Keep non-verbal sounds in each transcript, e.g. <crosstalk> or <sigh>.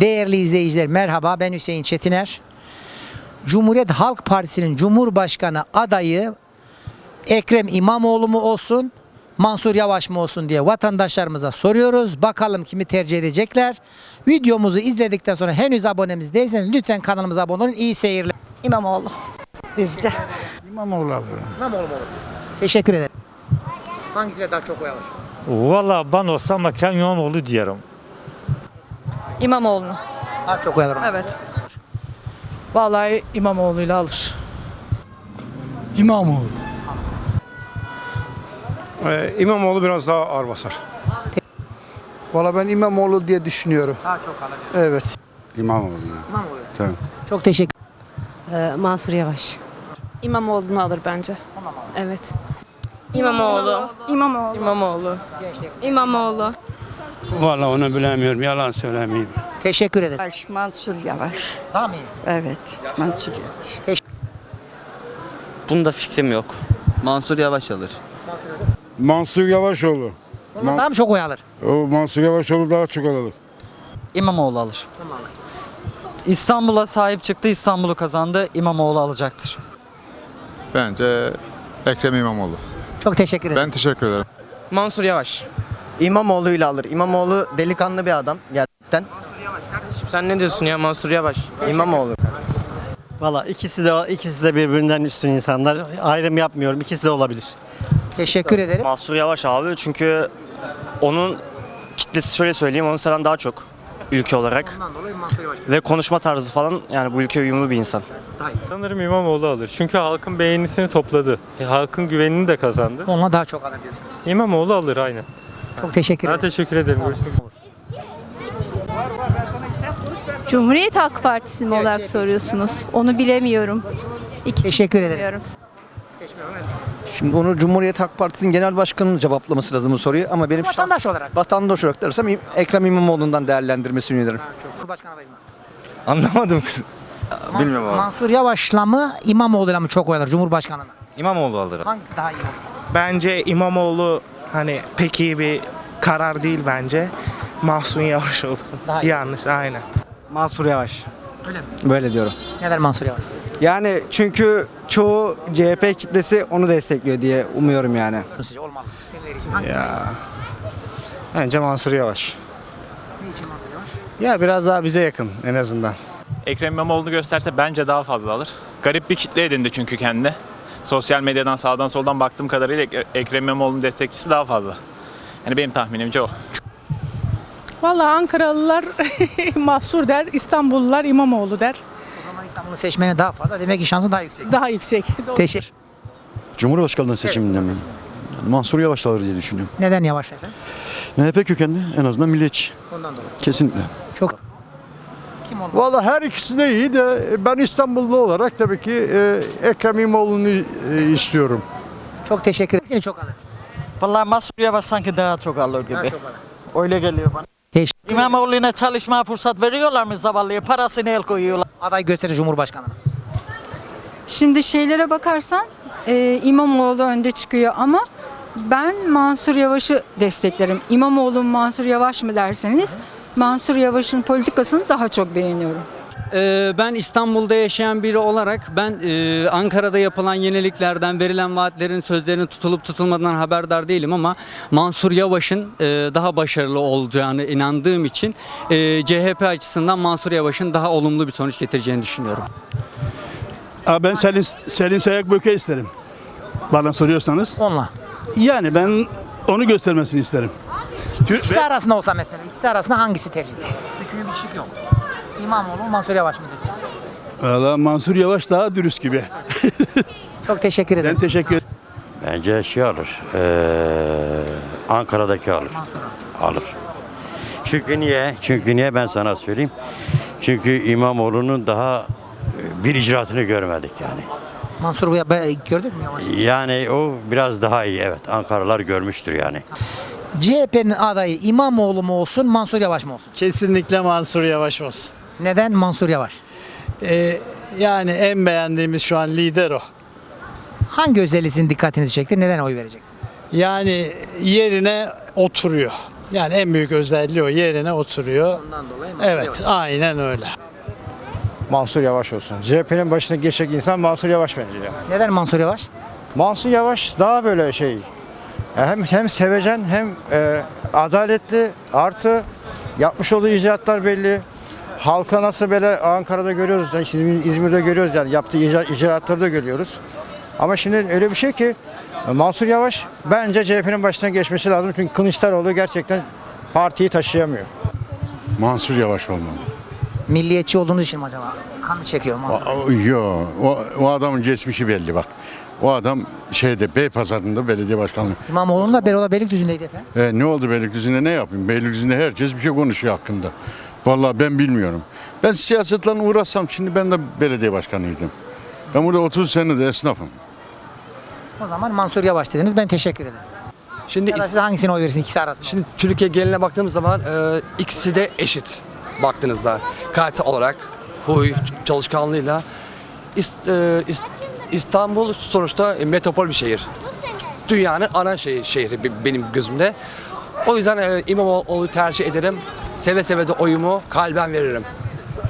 Değerli izleyiciler merhaba ben Hüseyin Çetiner. Cumhuriyet Halk Partisi'nin Cumhurbaşkanı adayı Ekrem İmamoğlu mu olsun, Mansur Yavaş mı olsun diye vatandaşlarımıza soruyoruz. Bakalım kimi tercih edecekler. Videomuzu izledikten sonra henüz abonemiz değilseniz lütfen kanalımıza abone olun. İyi seyirler. İmamoğlu. Bizce. İmamoğlu abi. İmamoğlu mu olur? Teşekkür ederim. Hangisiyle daha çok oy alır? Valla ben olsam Ekrem İmamoğlu diyorum. İmamoğlu. Daha çok oy alır. Evet. Vallahi İmamoğlu'yla alır. İmamoğlu. Ee, İmamoğlu biraz daha ağır basar. Valla ben İmamoğlu diye düşünüyorum. Daha çok alır. Evet. İmamoğlu. İmamoğlu. Tabii. Çok teşekkür Mansur Yavaş. İmamoğlu'nu alır bence. Evet. İmamoğlu. İmamoğlu. İmamoğlu. İmamoğlu. Valla onu bilemiyorum. Yalan söylemeyeyim. Teşekkür ederim. Yavaş, Mansur Yavaş. Daha mı iyi? Evet. Mansur Yavaş. Bunda fikrim yok. Mansur Yavaş alır. Mansur Yavaşoğlu. Ondan daha mı çok oy alır? O Mansur Yavaşoğlu daha çok alır. İmamoğlu alır. İstanbul'a sahip çıktı, İstanbul'u kazandı. İmamoğlu alacaktır. Bence Ekrem İmamoğlu. Çok teşekkür ederim. Ben teşekkür ederim. Mansur Yavaş. İmamoğlu'yla alır. İmamoğlu delikanlı bir adam gerçekten. Sen ne diyorsun ya Mansur Yavaş? İmamoğlu. Valla ikisi de ikisi de birbirinden üstün insanlar. Ayrım yapmıyorum. İkisi de olabilir. Teşekkür ederim. Mansur Yavaş abi çünkü onun kitlesi şöyle söyleyeyim onu seven daha çok ülke olarak. Ve konuşma tarzı falan yani bu ülke uyumlu bir insan. Sanırım İmamoğlu alır. Çünkü halkın beğenisini topladı. E, halkın güvenini de kazandı. Onunla daha çok alır diyorsunuz. İmamoğlu alır aynen. Çok teşekkür Ben ederim. teşekkür ederim. Görüşmek üzere. Cumhuriyet Halk Partisi mi olarak soruyorsunuz? Onu bilemiyorum. İkisi Teşekkür ederim. bilmiyorum. Şimdi onu Cumhuriyet Halk Partisi'nin genel başkanının cevaplaması lazım bu soruyu ama benim Vatandaş olarak. vatandaş olarak dersem Ekrem İmamoğlu'ndan değerlendirmesini öneririm. Cumhurbaşkanı adayı mı? Anlamadım. Bilmiyorum abi. Mansur Yavaş'la mı İmamoğlu'yla mı çok oy alır Cumhurbaşkanı'na? İmamoğlu alır. Hangisi daha iyi olur? Bence İmamoğlu hani pek iyi bir karar değil bence. Mahsun Yavaş olsun. Daha iyi. Yanlış aynen. Mansur Yavaş. Öyle mi? Böyle diyorum. Neden Mansur Yavaş? Yani çünkü çoğu CHP kitlesi onu destekliyor diye umuyorum yani. Sizce olmalı. Kendileri için hangisi? Bence Mansur Yavaş. Niçin Mansur Yavaş? Ya biraz daha bize yakın en azından. Ekrem İmamoğlu'nu gösterse bence daha fazla alır. Garip bir kitle edindi çünkü kendine. Sosyal medyadan sağdan soldan baktığım kadarıyla Ek- Ekrem İmamoğlu'nun destekçisi daha fazla. Yani benim tahminimce o. Vallahi Ankaralılar <laughs> Mahsur der, İstanbullular İmamoğlu der. O zaman İstanbul'un seçmeni daha fazla. Demek ki şansı daha yüksek. Daha yüksek. <laughs> Teşekkür. Cumhurbaşkanlığı seçiminden mi? Mansur Yavaş alır diye düşünüyorum. Neden Yavaş efendim? MHP kökenli en azından milliyetçi. Ondan dolayı. Kesinlikle. Çok. Kim olmalı? Valla her ikisi de iyi de ben İstanbullu olarak tabii ki e, Ekrem İmamoğlu'nu e, istiyorum. Çok teşekkür ederim. Seni çok alır. Vallahi Mansur Yavaş sanki daha çok alır Daha gibi. çok alır. Öyle geliyor bana. Teşekkür İmamoğlu'na çalışmaya fırsat veriyorlar mı zavallıya? Parasını el koyuyorlar. Aday gösterir Cumhurbaşkanı'na. Şimdi şeylere bakarsan e, İmamoğlu önde çıkıyor ama ben Mansur Yavaş'ı desteklerim. İmamoğlu Mansur Yavaş mı derseniz Mansur Yavaş'ın politikasını daha çok beğeniyorum. Ee, ben İstanbul'da yaşayan biri olarak ben e, Ankara'da yapılan yeniliklerden, verilen vaatlerin, sözlerinin tutulup tutulmadığından haberdar değilim ama Mansur Yavaş'ın e, daha başarılı olacağını inandığım için e, CHP açısından Mansur Yavaş'ın daha olumlu bir sonuç getireceğini düşünüyorum. Aa, ben Selin, Selin Sayak Böke isterim. Bana soruyorsanız. Onunla. Yani ben onu göstermesini isterim. Tür- İkisi arasında olsa mesela. ikisi arasında hangisi tercih? Üçüncü bir şık yok. İmamoğlu mu Mansur Yavaş mı desin? Valla Mansur Yavaş daha dürüst gibi. <laughs> Çok teşekkür ederim. Ben teşekkür ederim. Bence şey alır. Ee, Ankara'daki alır. Alır. Çünkü niye? Çünkü niye ben sana söyleyeyim. Çünkü İmamoğlu'nun daha bir icraatını görmedik yani. Mansur Bey be- gördük mü Yavaş? Yani o biraz daha iyi evet. Ankaralılar görmüştür yani. CHP'nin adayı İmamoğlu mu olsun Mansur Yavaş mı olsun? Kesinlikle Mansur Yavaş olsun. Neden Mansur Yavaş? Ee, yani en beğendiğimiz şu an lider o. Hangi özelliği sizin dikkatinizi çekti? Neden oy vereceksiniz? Yani yerine oturuyor. Yani en büyük özelliği o yerine oturuyor. Ondan dolayı Evet, aynen öyle. Mansur Yavaş olsun. CHP'nin başına geçecek insan Mansur Yavaş bence ya. Neden Mansur Yavaş? Mansur Yavaş daha böyle şey hem hem sevecen hem e, adaletli artı yapmış olduğu icraatlar belli. Halka nasıl böyle Ankara'da görüyoruz, İzmir- İzmir'de görüyoruz yani yaptığı icra- icraatları da görüyoruz. Ama şimdi öyle bir şey ki e, Mansur Yavaş bence CHP'nin başına geçmesi lazım. Çünkü Kılıçdaroğlu gerçekten partiyi taşıyamıyor. Mansur Yavaş olmalı. Milliyetçi olduğunu için mi acaba? Kan mı çekiyor Mansur? Yok. O, o adamın geçmişi belli bak. O adam şeyde Beypazarı'nda belediye başkanlığı. İmamoğlu'nun da Beyoğlu Beylikdüzü'ndeydi efendim. E, ne oldu Beylikdüzü'nde ne yapayım? Beylikdüzü'nde herkes bir şey konuşuyor hakkında. Vallahi ben bilmiyorum. Ben siyasetle uğraşsam şimdi ben de belediye başkanıydım. Ben burada 30 senedir esnafım. O zaman Mansur Yavaş dediniz. Ben teşekkür ederim. Şimdi Ya da siz hangisine oy verirsiniz ikisi arasında? Şimdi Türkiye geneline baktığımız zaman e, ikisi de eşit baktığınızda. Kalite olarak, huy, çalışkanlığıyla. İst- e, İst- İstanbul sonuçta e, metropol bir şehir. Dünyanın ana şehri, şehri be- benim gözümde. O yüzden e, İmamoğlu'nu tercih ederim. Seve seve de oyumu kalben veririm.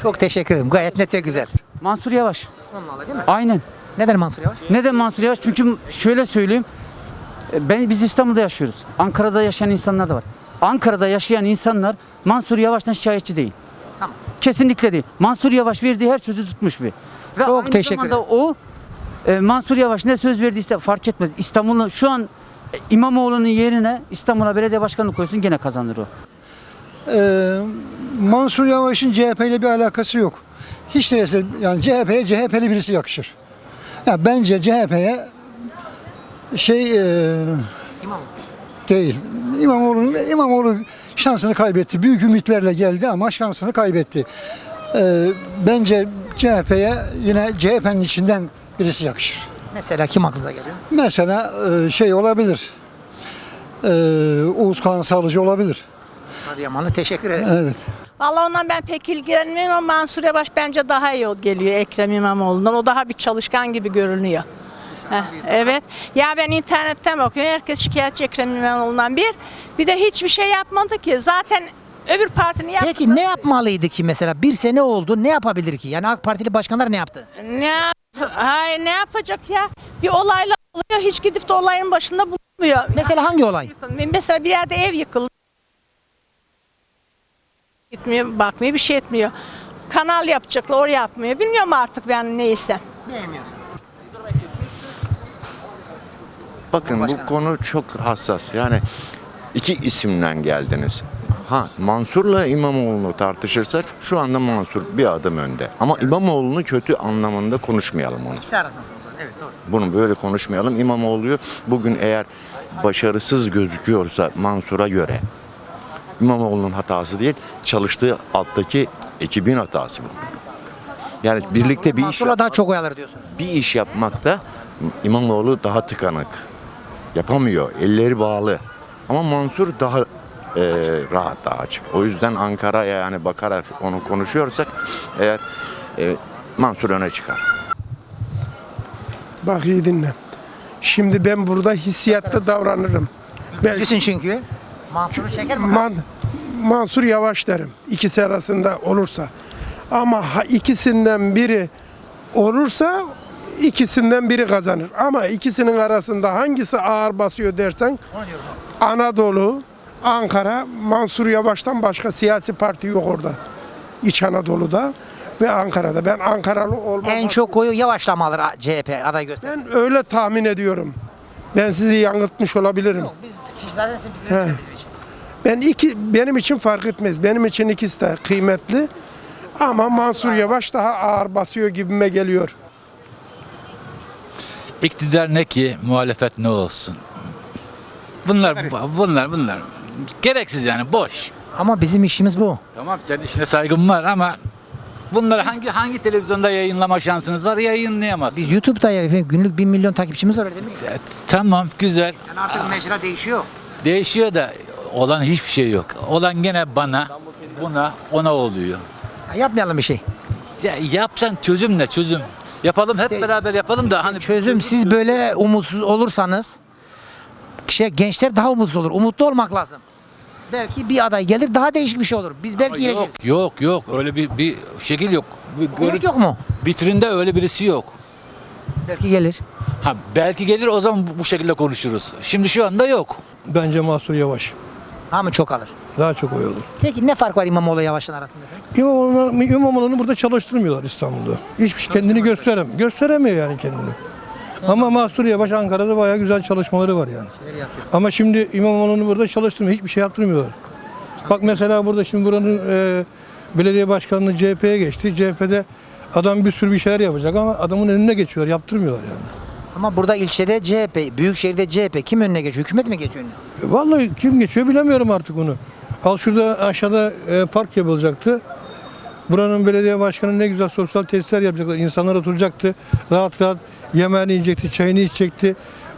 Çok teşekkür ederim. Gayet net ve güzel. Mansur Yavaş. Vallahi değil mi? Aynen. Neden Mansur Yavaş? Neden Mansur Yavaş? Çünkü şöyle söyleyeyim. e, Ben, biz İstanbul'da yaşıyoruz. Ankara'da yaşayan insanlar da var. Ankara'da yaşayan insanlar Mansur Yavaş'tan şikayetçi değil. Tamam. Kesinlikle değil. Mansur Yavaş verdiği her sözü tutmuş bir. Ve Çok aynı teşekkür zamanda o e, Mansur Yavaş ne söz verdiyse fark etmez. İstanbul'un şu an e, İmamoğlu'nun yerine İstanbul'a belediye başkanı koysun gene kazanır o. Ee, Mansur Yavaş'ın CHP ile bir alakası yok. Hiç değilse yani CHP'ye CHP'li birisi yakışır. Ya bence CHP'ye şey e, değil. İmamoğlu, İmamoğlu şansını kaybetti. Büyük ümitlerle geldi ama şansını kaybetti. Ee, bence CHP'ye yine CHP'nin içinden birisi yakışır. Mesela kim aklınıza geliyor? Mesela e, şey olabilir. Ee, Oğuz Kağan Sağlıcı olabilir. Adıyamanlı teşekkür ederim. Evet. Vallahi ondan ben pek ilgilenmiyorum ama Mansur Yavaş bence daha iyi geliyor Ekrem İmamoğlu'ndan. O daha bir çalışkan gibi görünüyor. Heh, evet. Ya ben internetten bakıyorum. Herkes şikayetçi Ekrem İmamoğlu'ndan bir. Bir de hiçbir şey yapmadı ki. Zaten öbür partinin yaptığı... Peki ne yapmalıydı ki mesela? Bir sene oldu. Ne yapabilir ki? Yani AK Partili başkanlar ne yaptı? Ne Hayır ne yapacak ya? Bir olaylar oluyor. Hiç gidip de olayın başında bulunmuyor. Mesela hangi olay? Mesela bir yerde ev yıkıldı. Gitmiyor, bakmıyor, bir şey etmiyor. Kanal yapacaklar, oraya yapmıyor. Bilmiyorum artık ben neyse. Beğenmiyorsunuz. Bakın bu konu çok hassas. Yani iki isimden geldiniz. Ha Mansur'la İmamoğlu'nu tartışırsak şu anda Mansur bir adım önde. Ama İmamoğlu'nu kötü anlamında konuşmayalım onu. İkisi arasında. Evet doğru. Bunu böyle konuşmayalım. İmamoğlu'yu bugün eğer başarısız gözüküyorsa Mansur'a göre İmamoğlu'nun hatası değil, çalıştığı alttaki ekibin hatası bu. Yani birlikte bir iş Mansur'la daha çok oy alır diyorsunuz. bir iş yapmakta İmamoğlu daha tıkanık. Yapamıyor. Elleri bağlı. Ama Mansur daha e, rahat, daha açık. O yüzden Ankara'ya yani bakarak onu konuşuyorsak eğer e, Mansur öne çıkar. Bak iyi dinle. Şimdi ben burada hissiyatta davranırım. Düşün çünkü. Mansur'u çeker mi? Man- Mansur Yavaş derim. İkisi arasında olursa. Ama ha, ikisinden biri olursa ikisinden biri kazanır. Ama ikisinin arasında hangisi ağır basıyor dersen Anadolu, Ankara, Mansur Yavaş'tan başka siyasi parti yok orada. İç Anadolu'da ve Ankara'da. Ben Ankaralı olmam. En çok oyu yavaşlama alır CHP aday göstersin. Ben öyle tahmin ediyorum. Ben sizi yanıltmış olabilirim. Biz kişi zaten sizin He. fikriniz bizim için. Ben iki benim için fark etmez. Benim için ikisi de kıymetli. Ama Mansur Yavaş daha ağır basıyor gibime geliyor. İktidar ne ki muhalefet ne olsun. Bunlar bunlar bunlar gereksiz yani boş. Ama bizim işimiz bu. Tamam senin işine saygım var ama bunları hangi hangi televizyonda yayınlama şansınız var yayınlayamaz. Biz YouTube'da ya günlük 1 milyon takipçimiz var öyle değil mi? Tamam güzel. Yani artık mecra değişiyor. Değişiyor da olan hiçbir şey yok. Olan gene bana, buna, ona oluyor. Ya yapmayalım bir şey. Ya yapsan çözüm ne çözüm? Yapalım hep beraber yapalım da hani Çözüm siz böyle umutsuz olursanız şey gençler daha umutsuz olur. Umutlu olmak lazım. Belki bir aday gelir daha değişik bir şey olur. Biz belki Yok iyileşiriz. yok yok öyle bir bir şekil yok. Bir görü- yok mu? Vitrinde öyle birisi yok. Belki gelir. Ha belki gelir o zaman bu, bu şekilde konuşuruz. Şimdi şu anda yok. Bence Mansur Yavaş. Mı çok alır? Daha çok oy olur. Peki ne fark var İmamoğlu Yavaş'ın arasında? efendim? İmamoğlu'nu, İmamoğlu'nu burada çalıştırmıyorlar İstanbul'da. Hiçbir şey kendini gösterem. Gösteremiyor yani kendini. Ama Mahsur Yavaş Ankara'da bayağı güzel çalışmaları var yani. Ama şimdi İmamoğlu'nu burada çalıştırmıyor. Hiçbir şey yaptırmıyorlar. Bak mesela burada şimdi buranın e, belediye başkanlığı CHP'ye geçti. CHP'de adam bir sürü bir şeyler yapacak ama adamın önüne geçiyor. Yaptırmıyorlar yani. Ama burada ilçede CHP, büyükşehirde CHP kim önüne geçiyor? Hükümet mi geçiyor önüne? E, Vallahi kim geçiyor bilemiyorum artık onu. Al şurada aşağıda e, park yapılacaktı. Buranın belediye başkanı ne güzel sosyal tesisler yapacaklar. İnsanlar oturacaktı. Rahat rahat yemeğini yiyecekti, çayını içecekti.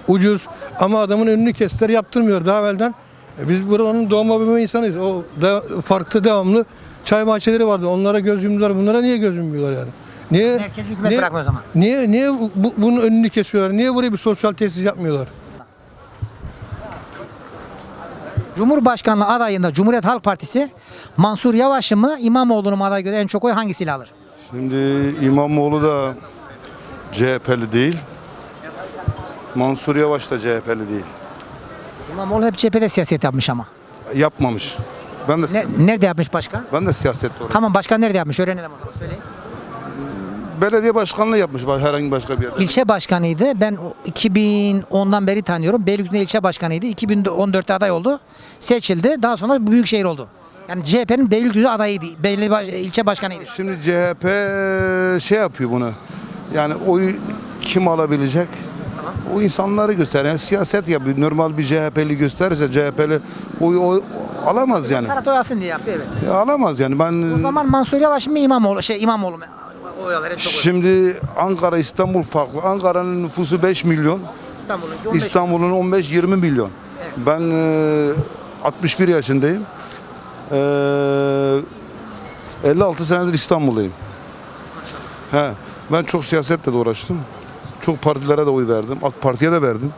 Ucuz. Ama adamın önünü kestiler yaptırmıyor daha evvelden. E, biz buranın doğma büyüme insanıyız. O da, parkta devamlı çay bahçeleri vardı. Onlara göz yumdular. Bunlara niye göz yummuyorlar yani? Niye? Merkez hükümet niye- bırakmıyor o zaman. Niye, niye bu, bunun önünü kesiyorlar? Niye buraya bir sosyal tesis yapmıyorlar? Cumhurbaşkanlığı adayında Cumhuriyet Halk Partisi Mansur Yavaş'ı mı İmamoğlu'nu mu aday göre en çok oy hangisiyle alır? Şimdi İmamoğlu da CHP'li değil. Mansur Yavaş da CHP'li değil. İmamoğlu hep CHP'de siyaset yapmış ama. Yapmamış. Ben de Ne- nerede yapmış başkan? ben de siyasette uğraştım. Tamam başkan nerede yapmış? Öğrenelim o zaman söyleyin. Belediye başkanlığı yapmış baş- herhangi başka bir yerde. İlçe başkanıydı. Ben o 2010'dan beri tanıyorum. Beylikdüzü ilçe başkanıydı. 2014'te aday oldu. Seçildi. Daha sonra büyükşehir oldu. Yani CHP'nin Beylikdüzü adayıydı. Beyli baş, ilçe başkanıydı. Şimdi CHP şey yapıyor bunu. Yani oyu kim alabilecek? O insanları göster. Yani siyaset yapıyor. Normal bir CHP'li gösterirse CHP'li oy, oy alamaz yani. Karat oy alsın diye yaptı evet. Ya alamaz yani. Ben O zaman Mansur Yavaş mı İmamoğlu? Şey İmamoğlu mu? Oy alır en çok oy. Şimdi Ankara İstanbul farklı. Ankara'nın nüfusu 5 milyon. İstanbul'un 15 İstanbul'un 15-20 milyon. Ben e, 61 yaşındayım. E, 56 senedir İstanbul'dayım. He, ben çok siyasetle de uğraştım. Çok partilere de oy verdim. AK Parti'ye de verdim.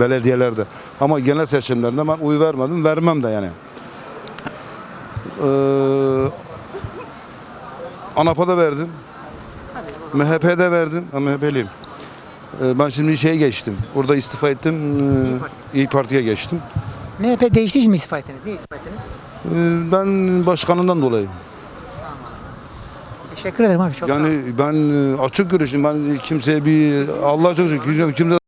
Belediyelerde. Ama genel seçimlerde ben oy vermedim. Vermem de yani. E, ANAP'a da verdim. MHP'de verdim. Ben MHP'liyim. Ee, Ben şimdi şeye geçtim. Orada istifa ettim. Ee, İyi Parti'ye geçtim. MHP değişti mi istifa ettiniz? Niye istifa ettiniz? Ee, Ben başkanından dolayı. Teşekkür ederim abi. Çok sağ olun. Yani ben e, açık görüşüm. Ben kimseye bir Allah çok şükür kimse